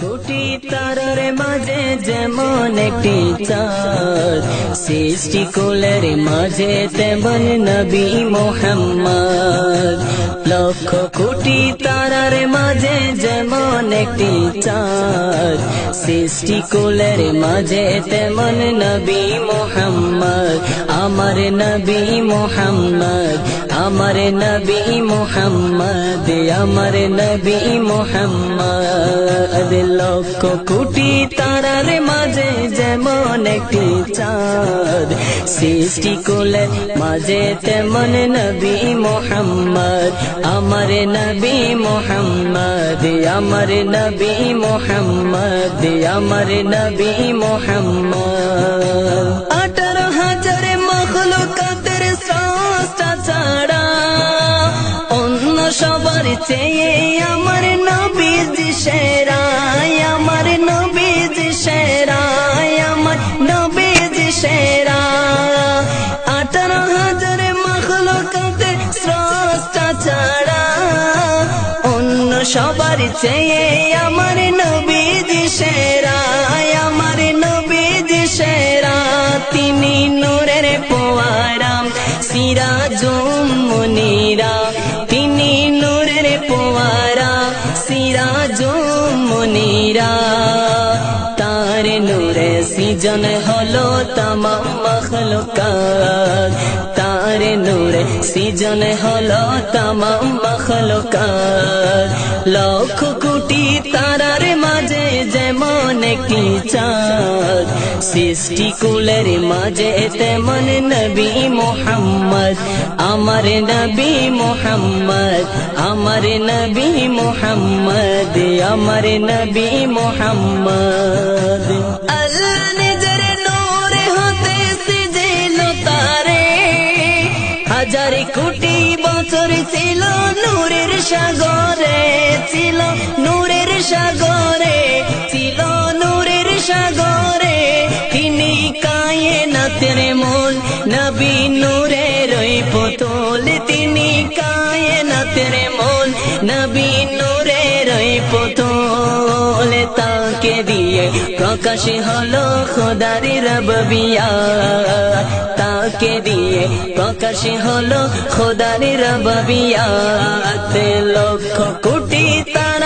কোটি তারার মাঝে যেমন একটি চাঁদ, সৃষ্টি কুলের মাঝে তেমন নবী মোহাম্মদ। লক্ষ কোটি তারার মাঝে যেমন একটি চাঁদ, সৃষ্টি কুলের মাঝে তেমন নবী মোহাম্মদ। আমার নবী মোহাম্মদ, আমার নবী মোহাম্মদ, আমার নবী মোহাম্মদ। লক্ষ কোটি তারার মাঝে যেমন একটি চাঁদ সৃষ্টি কুলে মাঝে তেমন নবী মোহাম্মদ, আমার নবী মোহাম্মদ, আমার নবী মোহাম্মদ, আমার নবী মোহাম্মদ। আঠারো হাজার মখলুকাতের স্রষ্টা ছাড়া অন্য সবার চেয়ে আমার নবীজি সেরা আমার নবীজি সেরা আমার নবীজি সেরা আঠারো হাজার মখলুকাতের স্রষ্টা ছাড়া অন্য সবার চেয়ে আমার নবীজি সেরা আমার নবীজি সেরা। তিনি নূরের পোয়ারাম সিরাজুম তার নূরে সিজন হলো তামাম মখলুকাত তার নূরে সিজন হলো তামাম মখলুকাত লক্ষ কোটি তারার মাঝে যেমন একটি চাঁদ। সৃষ্টি কুলের মাঝে তেমন নবী মোহাম্মদ। আমার নবী মোহাম্মদ, আমার নবী মোহাম্মদ, আমার নবী মোহাম্মদ। আল্লাহ নিজের নূরে হতে সিজিল তারে। হাজার কোটি বছর ছিল নূরের সাগরে, ছিল নূরের সাগরে। নবী নূরের ওই পুতুল, তিনি কায়ে নাতের মূল। নবী নূরের ওই পুতুল, তাকে দিয়ে প্রকাশ হলো খোদারি রবিয়া তাকে দিয়ে প্রকাশ হলো খোদারি রবিয়া লক্ষ কোটি যেমন